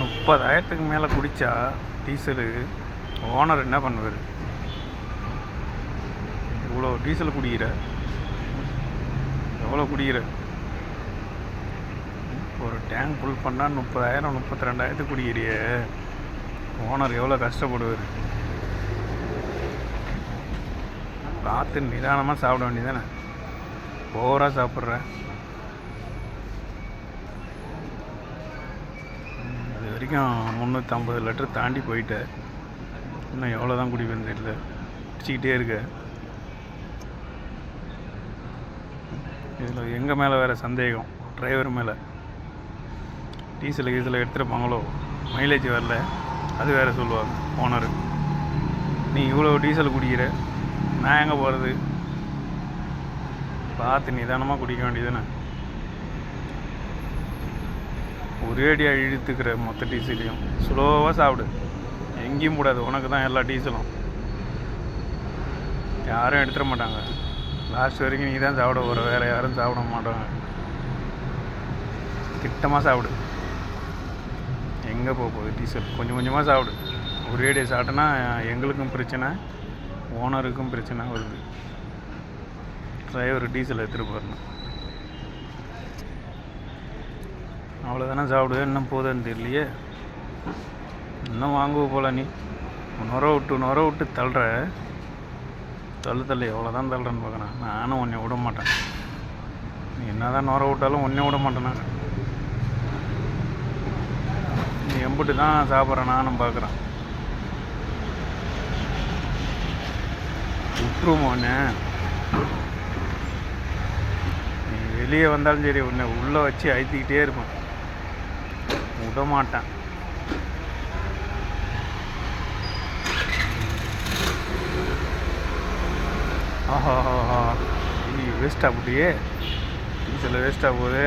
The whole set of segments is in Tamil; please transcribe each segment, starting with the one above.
முப்பதாயிரத்துக்கு மேலே குடித்தா டீசலு ஓனர் என்ன பண்ணுவார்? இவ்வளோ டீசல் குடிக்கிற? எவ்வளோ குடிக்கிற? ஒரு டேங்க் ஃபுல் பண்ணால் முப்பதாயிரம் முப்பத்தி ரெண்டாயிரத்துக்கு குடிக்கிறியே. ஓனர் எவ்வளோ கஷ்டப்படுவார்? பார்த்து நிதானமாக சாப்பிட வேண்டியதானே ஓவராக சாப்பிட்ற அது வரைக்கும் முந்நூற்றம்பது லிட்டர் தாண்டி போயிட்டேன் இன்னும் எவ்வளோ தான் குடிப்பேன்னு தெரியல குடிச்சிக்கிட்டே இருக்க. இதில் எங்கள் மேலே வேறு சந்தேகம்? டிரைவர் மேலே. டீசல் கீசல் எடுத்துருப்பாங்களோ? மைலேஜ் வரல. அது வேறு சொல்லுவாங்க ஓனர் நீ இவ்வளோ டீசல் குடிக்கிற? நான் எங்கே போகிறது பார்த்து நிதானமாக குடிக்க ஒரே அடியாக இழுத்துக்கிற மொத்த டீசலையும். ஸ்லோவாக சாப்பிடு. எங்கேயும் கூடாது உனக்கு தான் எல்லா டீசலும். யாரும் எடுத்துட மாட்டாங்க. லாஸ்ட் வரைக்கும் நீ தான் சாப்பிட போகிற வேறு யாரும் சாப்பிட மாட்டாங்க. திட்டமாக சாப்பிடு. எங்கே போக போகுது டீசல்? கொஞ்சம் கொஞ்சமாக சாப்பிடு. ஒரே அடியை சாப்பிட்டேன்னா எங்களுக்கும் பிரச்சனை ஓனருக்கும் பிரச்சனை வருது. டிரைவர் டீசல் எடுத்துகிட்டு போகிறேன் அவ்வளோதானே சாப்பிடுவேன் இன்னும் போதுன்னு தெரியலையே. இன்னும் வாங்குவ போல நீ. நுர விட்டு நுர விட்டு தள்ளுற. தள்ளு தள்ளு எவ்வளோ தான் தள்ளுறேன்னு பார்க்குறேன். நானும் உன்னை விட மாட்டேன். நீ என்ன தான் நுர விட்டாலும் ஒன்றே விட மாட்டேனா நீ எம்பிட்டு தான் சாப்பிட்றேன் நானும் பார்க்குறேன். விட்டுருவோம் உன்னை? நீ வெளியே வந்தாலும் சரி உன்னை உள்ளே வச்சு அழுத்திக்கிட்டே இருப்பேன். விட மாட்டேன் ஆஹா ஆஹா. நீ வேஸ்ட்டாக டீசல் வேஸ்ட்டாக போகுது.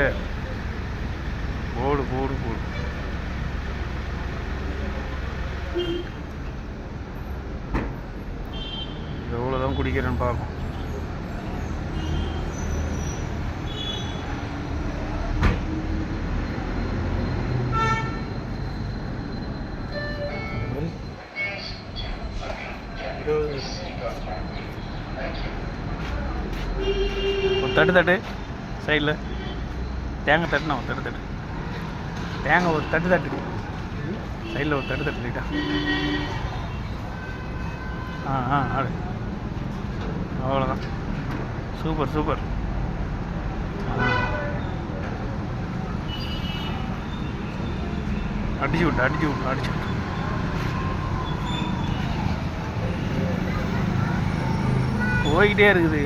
போடு போடு போடு. எவ்வளோ தான் குடிக்கிறேன்னு பார்ப்போம் ஒரு தட்டு தட்டு சைடில் தேங்காய் தட்டுனா ஒரு தட்டு தட்டு. தேங்காய் ஒரு தட்டு தட்டு சைடில் ஒரு தட்டு தட்டு லைட்டா. ஆ ஆ ஆடு. அவ்வளோதான் சூப்பர் சூப்பர். அடிச்சு விட்டு அடிச்சு விட்டு அடிச்சு விட்டு. போய்கிட்டே இருக்குது.